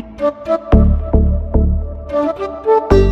Thank you.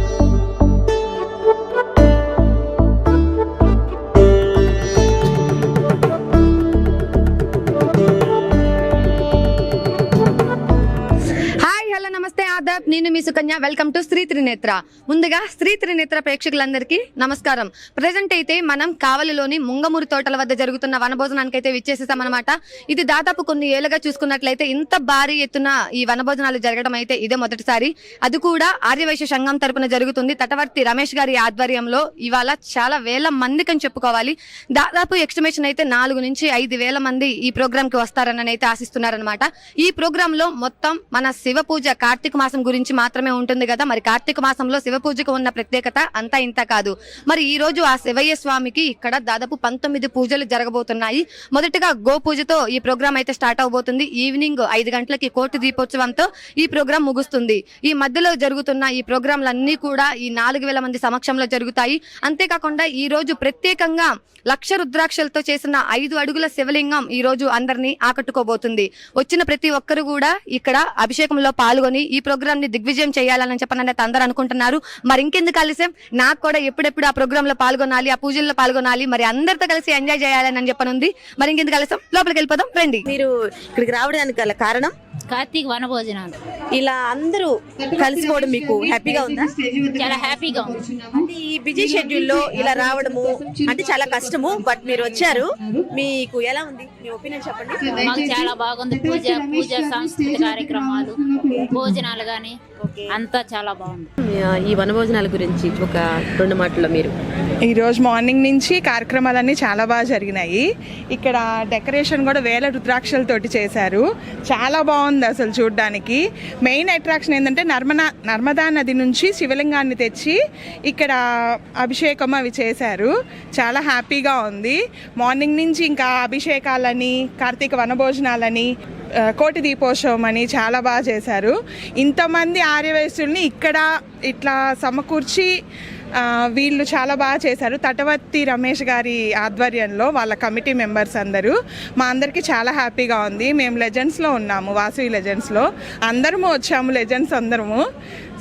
నేను మీ Sukanya. Welcome to Sri Trinetra ముందుగా స్త్రీ త్రినేత్ర ప్రేక్షకులందరికీ నమస్కారం. ప్రజెంట్ అయితే మనం కావలిలోని ముంగమూరి తోటల వద్ద జరుగుతున్న వనభోజనానికి అయితే విచ్చేసేసామన్నమాట. ఇది దాదాపు కొన్ని ఏళ్ళుగా చూసుకున్నట్లయితే ఇంత భారీ ఎత్తున ఈ వనభోజనాలు జరగడం అయితే ఇదే మొదటిసారి. అది కూడా ఆర్యవైశ్య సంఘం తరపున జరుగుతుంది. తటవర్తి రమేష్ గారి ఆధ్వర్యంలో ఇవాళ చాలా వేల మందికి అని చెప్పుకోవాలి. దాదాపు ఎక్స్టిమేషన్ అయితే నాలుగు నుంచి ఐదు వేల మంది ఈ ప్రోగ్రామ్కి వస్తారని అయితే ఆశిస్తున్నారనమాట ఈ ప్రోగ్రామ్లో మొత్తం మన శివ పూజ కార్తీక మాసం గురించి మాత్రమే ఉంటుంది కదా. మరి కార్తీక మాసంలో శివ పూజకు ఉన్న ప్రత్యేకత అంతా ఇంత కాదు. మరి ఈ రోజు ఆ శివయ్య స్వామికి ఇక్కడ దాదాపు పంతొమ్మిది పూజలు జరగబోతున్నాయి. మొదటగా గో పూజతో ఈ ప్రోగ్రామ్ అయితే స్టార్ట్ అవబోతుంది. ఈవినింగ్ ఐదు గంటలకి కోటి దీపోత్సవంతో ఈ ప్రోగ్రాం ముగుస్తుంది. ఈ మధ్యలో జరుగుతున్న ఈ ప్రోగ్రాంలన్నీ కూడా ఈ నాలుగు వేల మంది సమక్షంలో జరుగుతాయి. అంతేకాకుండా ఈ రోజు ప్రత్యేకంగా లక్ష రుద్రాక్షలతో చేసిన ఐదు అడుగుల శివలింగం ఈ రోజు అందరినీ ఆకట్టుకోబోతుంది. వచ్చిన ప్రతి ఒక్కరు కూడా ఇక్కడ అభిషేకంలో పాల్గొని ఈ ప్రోగ్రాం ని దిగ్విజయం చేయాలని చెప్పనని అందరూ అనుకుంటున్నారు. మరి ఇంకెందుకు ఆలస్యం? నాకు కూడా ఎప్పుడెప్పుడు ఆ ప్రోగ్రామ్లో పాల్గొనాలి ఆ పూజల్లో పాల్గొనాలి మరి అందరితో కలిసి ఎంజాయ్ చేయాలని అని చెప్పనుంది. మరి ఇంకెందుకు ఆలస్యం? లోపలికి వెళ్ళిపోదాం రండి. మీరు ఇక్కడికి రావడానికి గల కారణం? కార్తీక వనభోజనాలు. ఇలా అందరూ కలిసిపోవడం మీకు హ్యాపీగా ఉందా? చాలా హ్యాపీగా ఉంది. అంటే ఈ బిజీ షెడ్యూల్లో ఇలా రావడము అంటే చాలా కష్టము బట్ మీరు వచ్చారు. మీకు ఎలా ఉంది? మీ ఒపీనియన్ చెప్పండి. మాకు చాలా బాగుంది. పూజ పూజ సాంస్కృతిక కార్యక్రమాలు భోజనాలు గాని అంతా చాలా బాగుంది. ఈ వనభోజనాల గురించి ఒక రెండు మాటల్లో మీరు. ఈ రోజు మార్నింగ్ నుంచి కార్యక్రమాలన్నీ చాలా బాగా జరిగినాయి. ఇక్కడ డెకరేషన్ కూడా వేల రుద్రాక్షలతోటి చేశారు. చాలా బాగుంది. అసలు చూడడానికి. మెయిన్ అట్రాక్షన్ ఏంటంటే నర్మదా నర్మదా నది నుంచి శివలింగాన్ని తెచ్చి ఇక్కడ అభిషేకం అవి చేశారు. చాలా హ్యాపీగా ఉంది. మార్నింగ్ నుంచి ఇంకా అభిషేకాలని కార్తీక వనభోజనాలని కోటి దీపోత్సవం అని చాలా బాగా చేశారు. ఇంతమంది ఆర్యవయస్సుల్ని ఇక్కడ ఇట్లా సమకూర్చి వీళ్ళు చాలా బాగా చేశారు. తటవర్తి రమేష్ గారి ఆధ్వర్యంలో వాళ్ళ కమిటీ మెంబర్స్ అందరూ మా అందరికీ చాలా హ్యాపీగా ఉంది. మేము లెజెండ్స్లో ఉన్నాము వాసవి లెజెండ్స్లో అందరము వచ్చాము లెజెండ్స్ అందరము.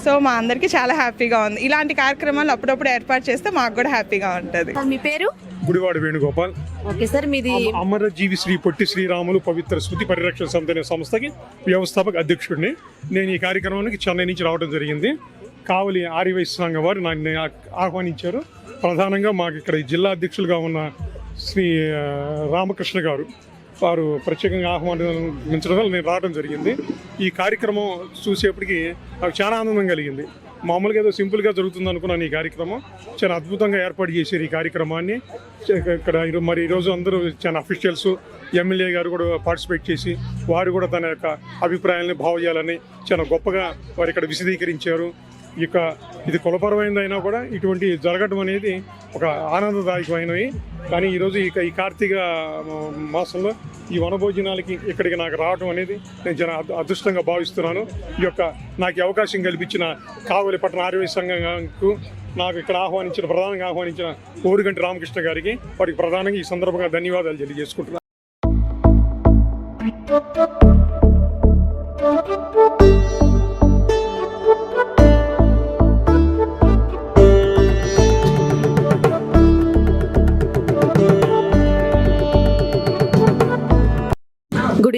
సో మా అందరికీ చాలా హ్యాపీగా ఉంది. ఇలాంటి కార్యక్రమాలు అప్పుడప్పుడు ఏర్పాటు చేస్తే మాకు కూడా హ్యాపీగా ఉంటుంది. మీ పేరు? గుడివాడ వేణుగోపాల్. ఓకే సార్ మీది అమరజీవి శ్రీ పొట్టి శ్రీరాములు పవిత్ర స్మృతి పరిరక్షణ అనే సంస్థకి వ్యవస్థాపక అధ్యక్షుడిని. నేను ఈ కార్యక్రమానికి చెన్నై నుంచి రావడం జరిగింది. కావలి ఆర్యవైశ్య సంఘం వారు నన్ను ఆహ్వానించారు. ప్రధానంగా మాకు ఇక్కడ జిల్లా అధ్యక్షులుగా ఉన్న శ్రీ రామకృష్ణ గారు వారు ప్రత్యేకంగా ఆహ్వానించడం వల్ల నేను రావడం జరిగింది. ఈ కార్యక్రమం చూసేప్పటికి నాకు చాలా ఆనందం కలిగింది. మామూలుగా ఏదో సింపుల్గా జరుగుతుంది అనుకున్నాను ఈ కార్యక్రమం. చాలా అద్భుతంగా ఏర్పాటు చేశారు ఈ కార్యక్రమాన్ని. ఇక్కడ మరి ఈరోజు అందరూ చాలా అఫీషియల్స్ ఎమ్మెల్యే గారు కూడా పార్టిసిపేట్ చేసి వారు కూడా తన యొక్క అభిప్రాయాలని భావజాలని చాలా గొప్పగా వారు ఇక్కడ విశదీకరించారు. ఇక ఇది కులపరమైనదైనా కూడా ఇటువంటి జరగడం అనేది ఒక ఆనందదాయకమైనవి. కానీ ఈరోజు ఇక ఈ కార్తీక మాసంలో ఈ వనభోజనాలకి ఇక్కడికి నాకు రావడం అనేది నేను చాలా అదృష్టంగా భావిస్తున్నాను. ఈ యొక్క నాకు అవకాశం కల్పించిన కావలి పట్టణ ఆర్యవై సంఘంకు నాకు ఇక్కడ ఆహ్వానించిన ప్రధానంగా ఆహ్వానించిన ఓరుగంటి రామకృష్ణ గారికి వారికి ప్రధానంగా ఈ సందర్భంగా ధన్యవాదాలు తెలియజేసుకుంటున్నాను.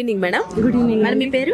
Evening madam good evening madam మీ పేరు?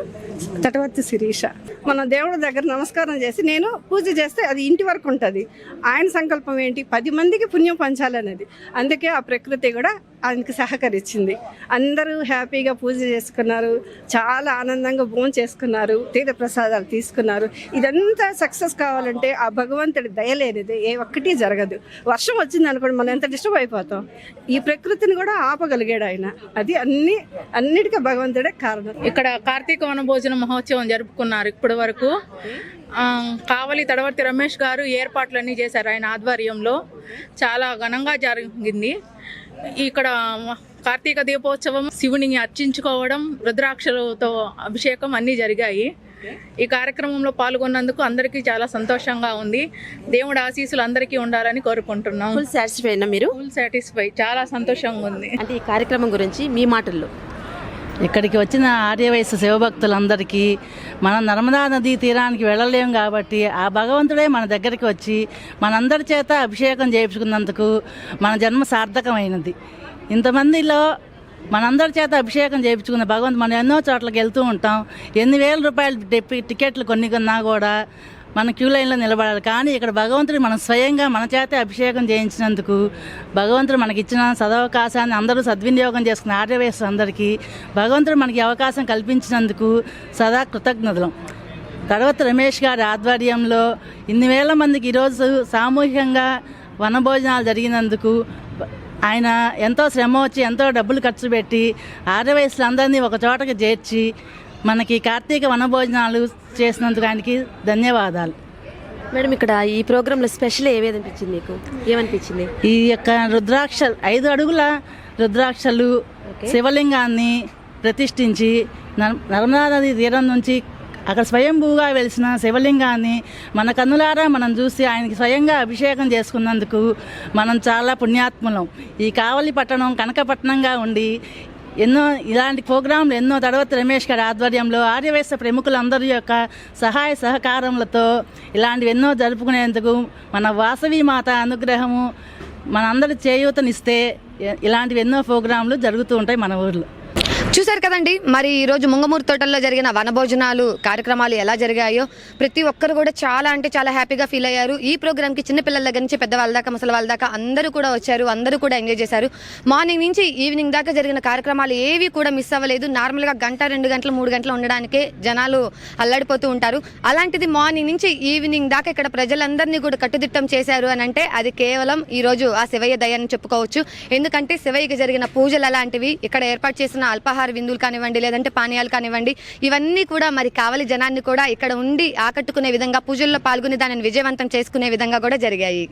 తటవర్తి శిరీష. మన దేవుడి దగ్గర నమస్కారం చేసి నేను పూజ చేస్తే అది ఇంటి వరకు ఉంటుంది. ఆయన సంకల్పం ఏంటి? పది మందికి పుణ్యం పంచాలనేది అందుకే ఆ ప్రకృతి కూడా ఆయనకి సహకరించింది అందరూ హ్యాపీగా పూజ చేసుకున్నారు. చాలా ఆనందంగా భోజనం చేసుకున్నారు. తీర్థ ప్రసాదాలు తీసుకున్నారు. ఇదంతా సక్సెస్ కావాలంటే ఆ భగవంతుడి దయలేనిది ఏ ఒక్కటి జరగదు. వర్షం వచ్చింది అనుకోండి మనం ఎంత డిస్టర్బ్ అయిపోతాం. ఈ ప్రకృతిని కూడా ఆపగలిగాడు ఆయన. అది అన్ని అన్నిటికీ భగవంతుడే కారణం. ఇక్కడ కార్తీక వనభోజన మహోత్సవం జరుపుకున్నారు. ఇప్పుడు ఇప్పటి వరకు కావలి తడవర్తి రమేష్ గారు ఏర్పాట్లన్నీ చేశారు. ఆయన ఆధ్వర్యంలో చాలా ఘనంగా జరిగింది. ఇక్కడ కార్తీక దీపోత్సవం శివుని అర్చించుకోవడం రుద్రాక్షలతో అభిషేకం అన్నీ జరిగాయి. ఈ కార్యక్రమంలో పాల్గొన్నందుకు అందరికీ చాలా సంతోషంగా ఉంది. దేవుడి ఆశీస్సులు అందరికీ ఉండాలని కోరుకుంటున్నాం. ఫుల్ సాటిస్ఫై మీరు? ఫుల్ సాటిస్ఫై చాలా సంతోషంగా ఉంది. అంటే ఈ కార్యక్రమం గురించి మీ మాటల్లో ఇక్కడికి వచ్చిన ఆర్యవయస్సు శివభక్తులందరికీ మనం నర్మదా నదీ తీరానికి వెళ్ళలేం కాబట్టి ఆ భగవంతుడే మన దగ్గరికి వచ్చి మనందరి చేత అభిషేకం చేయించుకున్నందుకు మన జన్మ సార్థకమైనది. ఇంతమందిలో మనందరి చేత అభిషేకం చేయించుకున్న భగవంతు మనం ఎన్నో చోట్లకి వెళ్తూ ఉంటాం. ఎన్ని వేల రూపాయలు టికెట్లు కొన్ని కొన్నా కూడా మన క్యూ లైన్లో నిలబడాలి. కానీ ఇక్కడ భగవంతుడు మనం స్వయంగా మన చేతే అభిషేకం చేయించినందుకు భగవంతుడు మనకి ఇచ్చిన సదవకాశాన్ని అందరూ సద్వినియోగం చేసుకున్న ఆర్యవేశ అందరికీ భగవంతుడు మనకి అవకాశం కల్పించినందుకు సదా కృతజ్ఞతలు. తర్వాత రమేష్ గారి ఆధ్వర్యంలో ఇన్ని వేల మందికి ఈరోజు సామూహికంగా వనభోజనాలు జరిగినందుకు ఆయన ఎంతో శ్రమ వచ్చి ఎంతో డబ్బులు ఖర్చు పెట్టి ఆర్యవయసులందరినీ ఒక చోటకి చేర్చి మనకి కార్తీక వనభోజనాలు చేసినందుకు ఆయనకి ధన్యవాదాలు. మేడం ఇక్కడ ఈ ప్రోగ్రామ్లో స్పెషల్ ఏమేది అనిపించింది మీకు? ఏమనిపించింది? ఈ యొక్క రుద్రాక్ష ఐదు అడుగుల రుద్రాక్షలు శివలింగాన్ని ప్రతిష్ఠించి నర్- నర్మదా నది తీరం నుంచి అక్కడ స్వయంభూగా వెలిసిన శివలింగాన్ని మన కన్నులారా మనం చూసి ఆయనకి స్వయంగా అభిషేకం చేసుకున్నందుకు మనం చాలా పుణ్యాత్ములం. ఈ కావలి పట్టణం కనకపట్నంగా ఉండి ఎన్నో ఇలాంటి ప్రోగ్రాంలు ఎన్నో తడవతి రమేష్ గారి ఆధ్వర్యంలో ఆర్యవేశ ప్రముఖులందరి యొక్క సహాయ సహకారములతో ఇలాంటివి ఎన్నో జరుపుకునేందుకు మన వాసవి మాత అనుగ్రహము మనందరి చేయూతనిస్తే ఇలాంటివి ఎన్నో ప్రోగ్రాంలు జరుగుతూ ఉంటాయి మన ఊర్లో. చూశారు కదండి మరి ఈ రోజు ముంగమూరు తోటల్లో జరిగిన వనభోజనాలు కార్యక్రమాలు ఎలా జరిగాయో ప్రతి ఒక్కరు కూడా చాలా అంటే చాలా హ్యాపీగా ఫీల్ అయ్యారు. ఈ ప్రోగ్రామ్కి కి చిన్న పిల్లల దగ్గర నుంచి పెద్ద వాళ్ళ దాకా ముసలి వాళ్ళ దాకా అందరూ కూడా వచ్చారు అందరూ కూడా ఎంజాయ్ చేశారు. మార్నింగ్ నుంచి ఈవినింగ్ దాకా జరిగిన కార్యక్రమాలు ఏవి కూడా మిస్ అవ్వలేదు. నార్మల్గా గంట రెండు గంటలు మూడు గంటలు ఉండడానికే జనాలు అల్లాడిపోతూ ఉంటారు. అలాంటిది మార్నింగ్ నుంచి ఈవినింగ్ దాకా ఇక్కడ ప్రజలందరినీ కూడా కట్టుదిట్టం చేశారు అని అంటే అది కేవలం ఈ రోజు ఆ శివయ్య దయని చెప్పుకోవచ్చు. ఎందుకంటే శివయ్యకి జరిగిన పూజలు అలాంటివి ఇక్కడ ఏర్పాటు చేసిన అల్పాహార విందులు కానివ్వండి లేదంటే పానీయాలు కానివ్వండి ఇవన్నీ కూడా మరి కావలి జనాన్ని కూడా ఇక్కడ ఉండి ఆకట్టుకునే విధంగా పూజల్లో పాల్గొని దానిని విజయవంతం చేసుకునే విధంగా కూడా జరిగాయి.